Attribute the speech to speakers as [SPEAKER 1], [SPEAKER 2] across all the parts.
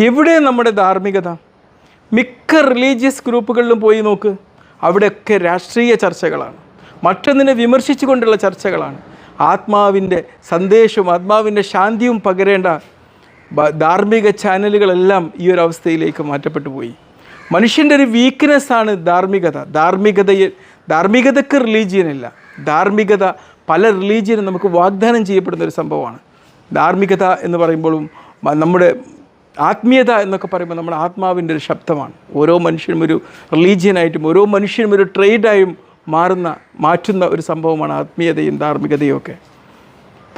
[SPEAKER 1] എവിടെ നമ്മുടെ ധാർമ്മികത? മിക്ക റിലീജിയസ് ഗ്രൂപ്പുകളിലും പോയി നോക്ക്. അവിടെയൊക്കെ രാഷ്ട്രീയ ചർച്ചകളാണ്. മറ്റൊന്നിനെ വിമർശിച്ചുകൊണ്ടുള്ള ചർച്ചകളാണ്. ആത്മാവിന്റെ സന്ദേശവും ആത്മാവിന്റെ ശാന്തിയും പകരേണ്ട ധാർമ്മിക ചാനലുകളെല്ലാം ഈ ഒരു അവസ്ഥയിലേക്ക് മാറ്റപ്പെട്ടു പോയി. മനുഷ്യന്റെ ഒരു വീക്ക്നെസ്സാണ് ധാർമ്മികത. ധാർമ്മികതയെ ധാർമ്മികതക്ക് റിലീജിയൻ ഇല്ല. ധാർമ്മികത പല റിലീജിയനും നമുക്ക് വാഗ്ദാനം ചെയ്യപ്പെടുന്ന ഒരു സംഭവമാണ്. ധാർമ്മികത എന്ന് പറയുമ്പോഴും നമ്മുടെ ആത്മീയത എന്നൊക്കെ പറയുമ്പോൾ നമ്മുടെ ആത്മാവിന്റെ ഒരു ശബ്ദമാണ്. ഓരോ മനുഷ്യനും ഒരു റിലീജിയനായിട്ടും ഓരോ മനുഷ്യനും ഒരു ട്രേഡായും മാറുന്ന മാറ്റുന്ന ഒരു സംഭവമാണ് ആത്മീയതയും ധാർമ്മികതയും ഒക്കെ.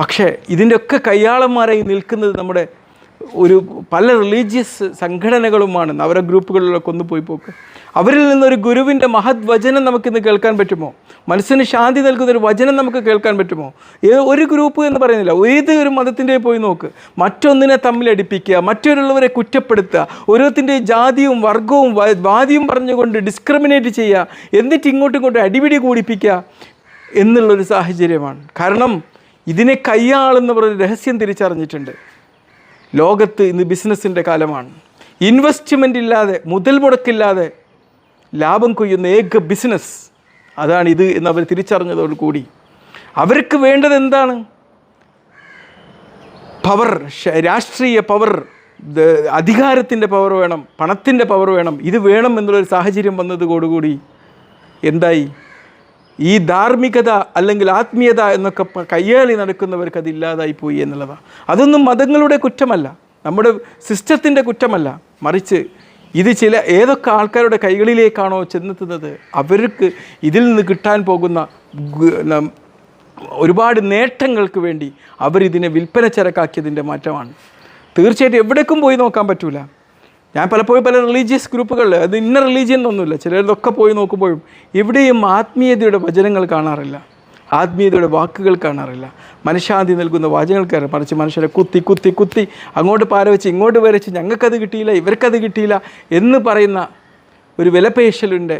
[SPEAKER 1] പക്ഷേ ഇതിന്റെയൊക്കെ കയ്യാളന്മാരായി നിൽക്കുന്നത് നമ്മുടെ ഒരു പല റിലീജിയസ് സംഘടനകളുമാണ്. നവര ഗ്രൂപ്പുകളിലൊക്കെ ഒന്ന് പോയി പോക്ക്. അവരിൽ നിന്നൊരു ഗുരുവിന്റെ മഹത് വചനം നമുക്കിന്ന് കേൾക്കാൻ പറ്റുമോ? മനസ്സിന് ശാന്തി നൽകുന്ന ഒരു വചനം നമുക്ക് കേൾക്കാൻ പറ്റുമോ? ഏ- ഒരു ഗ്രൂപ്പ് എന്ന് പറയുന്നില്ല. ഏത് ഒരു മതത്തിന്റെ പോയി നോക്ക്. മറ്റൊന്നിനെ തമ്മിലടിപ്പിക്കുക മറ്റൊരുള്ളവരെ കുറ്റപ്പെടുത്തുക ഓരോത്തിന്റെ ജാതിയും വർഗവും വാദിയും പറഞ്ഞുകൊണ്ട് ഡിസ്ക്രിമിനേറ്റ് ചെയ്യുക എന്നിട്ട് ഇങ്ങോട്ടും ഇങ്ങോട്ടും അടിപിടി കൂടിപ്പിക്കുക എന്നുള്ളൊരു സാഹചര്യമാണ്. കാരണം ഇതിനെ കൈയാളെന്ന് പറഞ്ഞ രഹസ്യം തിരിച്ചറിഞ്ഞിട്ടുണ്ട്. ലോകത്ത് ഇന്ന് ബിസിനസ്സിന്റെ കാലമാണ്. ഇൻവെസ്റ്റ്മെന്റ് ഇല്ലാതെ മുതൽ മുടക്കില്ലാതെ ലാഭം കൊയ്യുന്ന ഏക ബിസിനസ് അതാണ് ഇത് എന്ന് അവർ തിരിച്ചറിഞ്ഞതോടുകൂടി അവർക്ക് വേണ്ടത് എന്താണ്? പവർ രാഷ്ട്രീയ പവർ അധികാരത്തിന്റെ പവർ വേണം പണത്തിന്റെ പവർ വേണം. ഇത് വേണം എന്നുള്ളൊരു സാഹചര്യം വന്നതോടുകൂടി എന്തായി? ഈ ധാർമ്മികത അല്ലെങ്കിൽ ആത്മീയത എന്നൊക്കെ കയ്യാളി നടക്കുന്നവർക്ക് അത് പോയി എന്നുള്ളതാണ് അതൊന്നും മതങ്ങളുടെ കുറ്റമല്ല. നമ്മുടെ സിസ്റ്റത്തിന്റെ കുറ്റമല്ല. മറിച്ച് ഇത് ചില ഏതൊക്കെ ആൾക്കാരുടെ കൈകളിലേക്കാണോ ചെന്നെത്തുന്നത്? അവർക്ക് ഇതിൽ നിന്ന് കിട്ടാൻ പോകുന്ന ഒരുപാട് നേട്ടങ്ങൾക്ക് വേണ്ടി അവരിതിനെ വിൽപ്പന ചരക്കാക്കിയതിന്റെ മാറ്റമാണ്. തീർച്ചയായിട്ടും എവിടേക്കും പോയി നോക്കാൻ പറ്റൂല. ഞാൻ പലപ്പോഴും പല റിലീജിയസ് ഗ്രൂപ്പുകളിൽ അത് ഇന്ന റിലീജിയൻ എന്നൊന്നുമില്ല ചിലരതൊക്കെ പോയി നോക്കുമ്പോഴും എവിടെയും ആത്മീയതയുടെ വചനങ്ങൾ കാണാറില്ല. ആത്മീയതയുടെ വാക്കുകൾ കാണാറില്ല. മനഃശാന്തി നൽകുന്ന വാചകങ്ങൾ കയറി മറിച്ച് മനുഷ്യരെ കുത്തി കുത്തി കുത്തി അങ്ങോട്ട് പാര വെച്ച് ഇങ്ങോട്ട് വരച്ച് ഞങ്ങൾക്കത് കിട്ടിയില്ല ഇവർക്കത് കിട്ടിയില്ല എന്ന് പറയുന്ന ഒരു വിലപേശലിന്റെ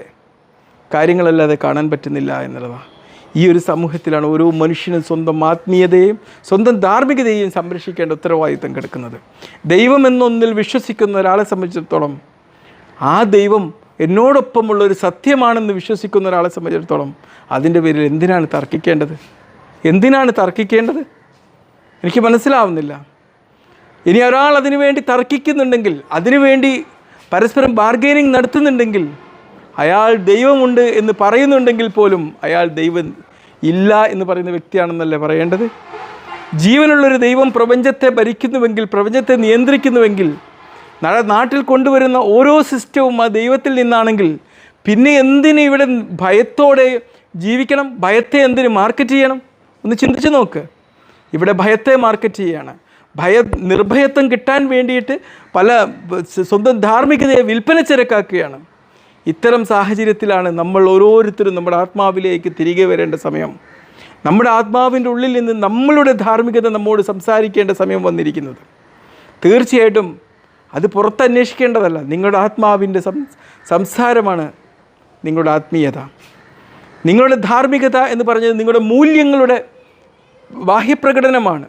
[SPEAKER 1] കാര്യങ്ങളല്ലാതെ കാണാൻ പറ്റുന്നില്ല എന്നുള്ളതാണ്. ഈ ഒരു സമൂഹത്തിലാണ് ഓരോ മനുഷ്യനും സ്വന്തം ആത്മീയതയും സ്വന്തം ധാർമ്മികതയും സംരക്ഷിക്കേണ്ട ഉത്തരവാദിത്തം കിടക്കുന്നത്. ദൈവം എന്നൊന്നിൽ വിശ്വസിക്കുന്ന ഒരാളെ സംബന്ധിച്ചിടത്തോളം ആ ദൈവം എന്നോടൊപ്പമുള്ള ഒരു സത്യമാണെന്ന് വിശ്വസിക്കുന്ന ഒരാളെ സംബന്ധിച്ചിടത്തോളം അതിന്റെ പേരിൽ എന്തിനാണ് തർക്കിക്കേണ്ടത്? എന്തിനാണ് തർക്കിക്കേണ്ടത്? എനിക്ക് മനസ്സിലാവുന്നില്ല. ഇനി ഒരാൾ അതിനുവേണ്ടി തർക്കിക്കുന്നുണ്ടെങ്കിൽ അതിനുവേണ്ടി പരസ്പരം ബാർഗൈനിങ് നടത്തുന്നുണ്ടെങ്കിൽ അയാൾ ദൈവമുണ്ട് എന്ന് പറയുന്നുണ്ടെങ്കിൽ പോലും അയാൾ ദൈവം ഇല്ല എന്ന് പറയുന്ന വ്യക്തിയാണെന്നല്ലേ പറയേണ്ടത്? ജീവനുള്ളൊരു ദൈവം പ്രപഞ്ചത്തെ ഭരിക്കുന്നുവെങ്കിൽ പ്രപഞ്ചത്തെ നിയന്ത്രിക്കുന്നുവെങ്കിൽ നാട്ടിൽ കൊണ്ടുവരുന്ന ഓരോ സിസ്റ്റവും ആ ദൈവത്തിൽ നിന്നാണെങ്കിൽ പിന്നെ എന്തിന് ഇവിടെ ഭയത്തോടെ ജീവിക്കണം? ഭയത്തെ എന്തിനു മാർക്കറ്റ് ചെയ്യണം? ഒന്ന് ചിന്തിച്ച് നോക്ക്. ഇവിടെ ഭയത്തെ മാർക്കറ്റ് ചെയ്യാണ്. ഭയ നിർഭയത്വം കിട്ടാൻ വേണ്ടിയിട്ട് പല സ്വന്തം ധാർമ്മികതയെ വിൽപ്പന ചരക്കാക്കുകയാണ്. ഇത്തരം സാഹചര്യത്തിലാണ് നമ്മൾ ഓരോരുത്തരും നമ്മുടെ ആത്മാവിലേക്ക് തിരികെ വരേണ്ട സമയം. നമ്മുടെ ആത്മാവിന്റെ ഉള്ളിൽ നിന്ന് നമ്മളുടെ ധാർമ്മികത നമ്മോട് സംസാരിക്കേണ്ട സമയം വന്നിരിക്കുന്നത്. തീർച്ചയായിട്ടും അത് പുറത്തന്വേഷിക്കേണ്ടതല്ല നിങ്ങളുടെ ആത്മാവിന്റെ സംസാരമാണ് നിങ്ങളുടെ ആത്മീയത. നിങ്ങളുടെ ധാർമ്മികത എന്ന് പറഞ്ഞത് നിങ്ങളുടെ മൂല്യങ്ങളുടെ ബാഹ്യപ്രകടനമാണ്.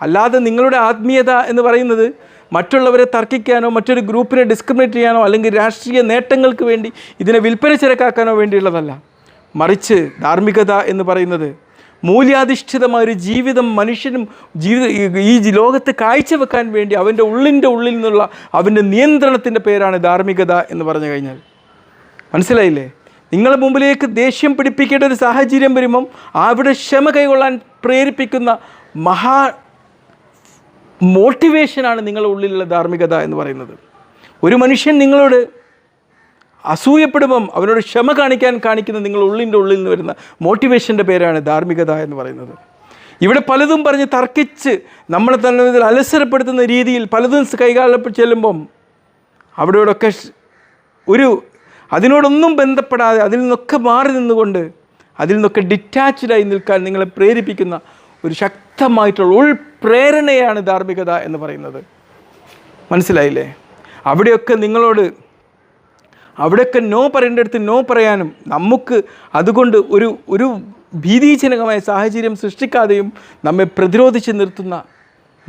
[SPEAKER 1] അല്ലാതെ നിങ്ങളുടെ ആത്മീയത എന്ന് പറയുന്നത് മറ്റുള്ളവരെ തർക്കിക്കാനോ മറ്റൊരു ഗ്രൂപ്പിനെ ഡിസ്ക്രിമിനേറ്റ് ചെയ്യാനോ അല്ലെങ്കിൽ രാഷ്ട്രീയ നേട്ടങ്ങൾക്ക് വേണ്ടി ഇതിനെ വിൽപ്പന ചരക്കാക്കാനോ വേണ്ടിയുള്ളതല്ല. മറിച്ച് ധാർമ്മികത എന്ന് പറയുന്നത് മൂല്യാധിഷ്ഠിതമായ ഒരു ജീവിതം മനുഷ്യനും ജീവിത ഈ- ലോകത്ത് കാഴ്ചവെക്കാൻ വേണ്ടി അവന്റെ ഉള്ളിന്റെ ഉള്ളിൽ നിന്നുള്ള അവന്റെ നിയന്ത്രണത്തിന്റെ പേരാണ് ധാർമ്മികത എന്ന് പറഞ്ഞു കഴിഞ്ഞാൽ. മനസ്സിലായില്ലേ? നിങ്ങളുടെ മുമ്പിലേക്ക് ദേഷ്യം പിടിപ്പിക്കേണ്ട ഒരു സാഹചര്യം വരുമ്പം അവിടെ ക്ഷമ കൈകൊള്ളാൻ പ്രേരിപ്പിക്കുന്ന മഹാ മോട്ടിവേഷനാണ് നിങ്ങളുടെ ഉള്ളിലുള്ള ധാർമ്മികത എന്ന് പറയുന്നത്. ഒരു മനുഷ്യൻ നിങ്ങളോട് അസൂയപ്പെടുമ്പം അവനോട് ക്ഷമ കാണിക്കാൻ കാണിക്കുന്ന നിങ്ങളുടെ ഉള്ളിന്റെ ഉള്ളിൽ നിന്ന് വരുന്ന മോട്ടിവേഷന്റെ പേരാണ് ധാർമ്മികത എന്ന് പറയുന്നത്. ഇവിടെ പലതും പറഞ്ഞ് തർക്കിച്ച് നമ്മളെ തന്നെ അലസരപ്പെടുത്തുന്ന രീതിയിൽ പലതും കൈകാലപ്പ് ചെല്ലുമ്പം അവിടെയോടൊക്കെ ഒരു അതിനോടൊന്നും ബന്ധപ്പെടാതെ അതിൽ നിന്നൊക്കെ മാറി നിന്നുകൊണ്ട് അതിൽ നിന്നൊക്കെ ഡിറ്റാച്ച്ഡായി നിൽക്കാൻ നിങ്ങളെ പ്രേരിപ്പിക്കുന്ന ഒരു ശക്തമായിട്ടുള്ള ഉൾപ്രേരണയാണ് ധാർമ്മികത എന്ന് പറയുന്നത്. മനസ്സിലായില്ലേ? അവിടെയൊക്കെ നിങ്ങളോട് അവിടെയൊക്കെ നോ പറയേണ്ടടുത്ത് നോ പറയാനും നമുക്ക് അതുകൊണ്ട് ഒരു ഒരു ഭീതിജനകമായ സാഹചര്യം സൃഷ്ടിക്കാതെയും നമ്മെ പ്രതിരോധിച്ച് നിർത്തുന്ന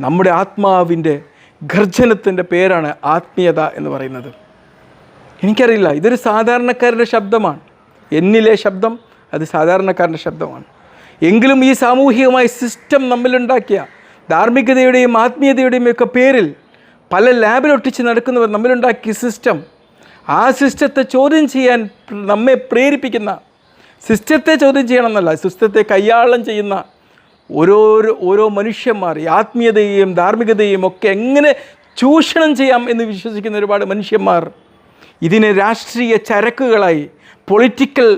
[SPEAKER 1] നമ്മുടെ ആത്മാവിന്റെ ഗർജനത്തിന്റെ പേരാണ് ആത്മീയത എന്ന് പറയുന്നത്. എനിക്കറിയില്ല ഇതൊരു സാധാരണക്കാരന്റെ ശബ്ദമാണ്. എന്നിലെ ശബ്ദം അത് സാധാരണക്കാരന്റെ ശബ്ദമാണ്. എങ്കിലും ഈ സാമൂഹികമായ സിസ്റ്റം നമ്മിലുണ്ടാക്കിയ ധാർമ്മികതയുടെയും ആത്മീയതയുടെയും ഒക്കെ പേരിൽ പല ലാബിലൊട്ടിച്ച് നടക്കുന്നവർ നമ്മിലുണ്ടാക്കിയ സിസ്റ്റം ആ സിസ്റ്റത്തെ ചോദ്യം ചെയ്യാൻ നമ്മെ പ്രേരിപ്പിക്കുന്ന സിസ്റ്റത്തെ ചോദ്യം ചെയ്യണമെന്നല്ല സിസ്റ്റത്തെ കൈയാളം ചെയ്യുന്ന ഓരോരോ ഓരോ മനുഷ്യന്മാർ ഈ ആത്മീയതയെയും ധാർമ്മികതയെയും ഒക്കെ എങ്ങനെ ചൂഷണം ചെയ്യാം എന്ന് വിശ്വസിക്കുന്ന ഒരുപാട് മനുഷ്യന്മാർ ഇതിനെ രാഷ്ട്രീയ ചരക്കുകളായി പൊളിറ്റിക്കൽ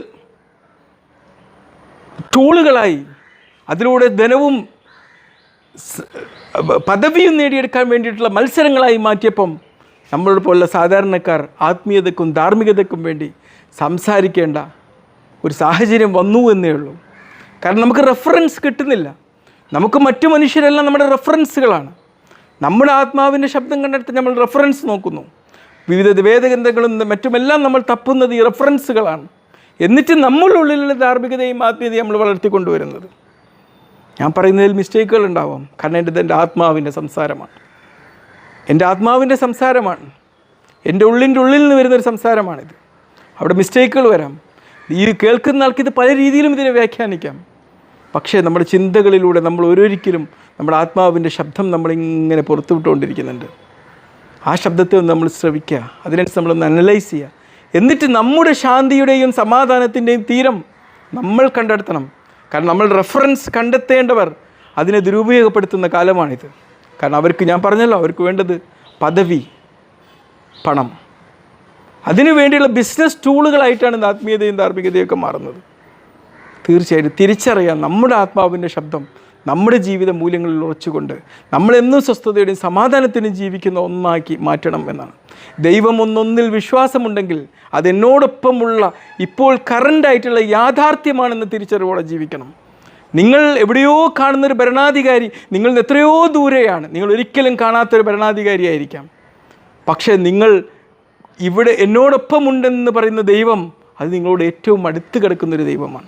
[SPEAKER 1] ടൂളുകളായി അതിലൂടെ ധനവും പദവിയും നേടിയെടുക്കാൻ വേണ്ടിയിട്ടുള്ള മത്സരങ്ങളായി മാറ്റിയപ്പം നമ്മളോട് പോലുള്ള സാധാരണക്കാർ ആത്മീയതക്കും ധാർമ്മികതക്കും വേണ്ടി സംസാരിക്കേണ്ട ഒരു സാഹചര്യം വന്നു എന്നേ ഉള്ളൂ. കാരണം നമുക്ക് റെഫറൻസ് കിട്ടുന്നില്ല. നമുക്ക് മറ്റു മനുഷ്യരെല്ലാം നമ്മുടെ റെഫറൻസുകളാണ് നമ്മുടെ ആത്മാവിന്റെ ശബ്ദം കണ്ടെടുത്ത് നമ്മൾ റെഫറൻസ് നോക്കുന്നു. വിവിധ വേദഗ്രന്ഥങ്ങളും മറ്റുമെല്ലാം നമ്മൾ തപ്പുന്നത് ഈ റെഫറൻസുകളാണ് എന്നിട്ട് നമ്മളുള്ളിലുള്ള ധാർമ്മികതയും ആത്മീയതയും നമ്മൾ വളർത്തിക്കൊണ്ടുവരുന്നത്. ഞാൻ പറയുന്നതിൽ മിസ്റ്റേക്കുകൾ ഉണ്ടാവാം. കാരണം എന്റെ എന്റെ ആത്മാവിന്റെ സംസാരമാണ്. എന്റെ ആത്മാവിന്റെ സംസാരമാണ്. എന്റെ ഉള്ളിന്റെ ഉള്ളിൽ നിന്ന് വരുന്നൊരു സംസാരമാണിത്. അവിടെ മിസ്റ്റേക്കുകൾ വരാം. ഈ കേൾക്കുന്ന ആൾക്ക് ഇത് പല രീതിയിലും ഇതിനെ വ്യാഖ്യാനിക്കാം. പക്ഷേ നമ്മുടെ ചിന്തകളിലൂടെ നമ്മൾ ഓരോരിക്കലും നമ്മുടെ ആത്മാവിന്റെ ശബ്ദം നമ്മളിങ്ങനെ പുറത്തുവിട്ടുകൊണ്ടിരിക്കുന്നുണ്ട്. ആ ശബ്ദത്തെ ഒന്ന് നമ്മൾ ശ്രവിക്കുക. അതിനനുസരിച്ച് നമ്മളൊന്ന് അനലൈസ് ചെയ്യുക. എന്നിട്ട് നമ്മുടെ ശാന്തിയുടെയും സമാധാനത്തിന്റെയും തീരം നമ്മൾ കണ്ടെത്തണം. കാരണം നമ്മൾ റെഫറൻസ് കണ്ടെത്തേണ്ടവർ അതിനെ ദുരുപയോഗപ്പെടുത്തുന്ന കാലമാണിത്. കാരണം അവർക്ക് ഞാൻ പറഞ്ഞല്ലോ അവർക്ക് വേണ്ടത് പദവി പണം. അതിനു വേണ്ടിയുള്ള ബിസിനസ് ടൂളുകളായിട്ടാണ് ഇന്ന് ആത്മീയതയും ധാർമ്മികതയും ഒക്കെ മാറുന്നത്. തീർച്ചയായിട്ടും തിരിച്ചറിയാം നമ്മുടെ ആത്മാവിന്റെ ശബ്ദം നമ്മുടെ ജീവിത മൂല്യങ്ങളിൽ ഉറച്ചുകൊണ്ട് നമ്മളെന്നും സ്വസ്ഥതയുടെയും സമാധാനത്തിനും ജീവിക്കുന്ന ഒന്നാക്കി മാറ്റണം എന്നാണ്. ദൈവം ഒന്നൊന്നിൽ വിശ്വാസമുണ്ടെങ്കിൽ അതെന്നോടൊപ്പമുള്ള ഇപ്പോൾ കറന്റായിട്ടുള്ള യാഥാർത്ഥ്യമാണെന്ന് തിരിച്ചറിവോടെ ജീവിക്കണം. നിങ്ങൾ എവിടെയോ കാണുന്നൊരു ഭരണാധികാരി നിങ്ങൾ എത്രയോ ദൂരെയാണ്. നിങ്ങൾ ഒരിക്കലും കാണാത്തൊരു ഭരണാധികാരിയായിരിക്കാം. പക്ഷേ നിങ്ങൾ ഇവിടെ എന്നോടൊപ്പമുണ്ടെന്ന് പറയുന്ന ദൈവം അത് നിങ്ങളോട് ഏറ്റവും അടുത്ത് കിടക്കുന്നൊരു ദൈവമാണ്.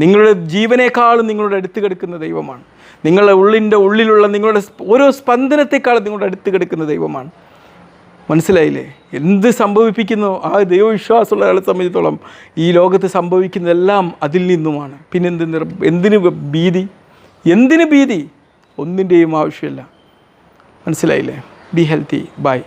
[SPEAKER 1] നിങ്ങളുടെ ജീവനേക്കാളും നിങ്ങളുടെ അടുത്ത് കിടക്കുന്ന ദൈവമാണ്. നിങ്ങളുടെ ഉള്ളിന്റെ ഉള്ളിലുള്ള നിങ്ങളുടെ ഓരോ സ്പന്ദനത്തെക്കാളും നിങ്ങളുടെ അടുത്ത് കിടക്കുന്ന ദൈവമാണ്. മനസ്സിലായില്ലേ? എന്ത് സംഭവിപ്പിക്കുന്നോ? ആ ദൈവവിശ്വാസമുള്ള ആളെ സംബന്ധിച്ചിടത്തോളം ഈ ലോകത്ത് സംഭവിക്കുന്നതെല്ലാം അതിൽ നിന്നുമാണ്. പിന്നെന്ത് നിർ എന്തിന് ഭീതി? എന്തിന് ഭീതി? ഒന്നിന്റെയും ആവശ്യമില്ല. മനസ്സിലായില്ലേ? Be healthy by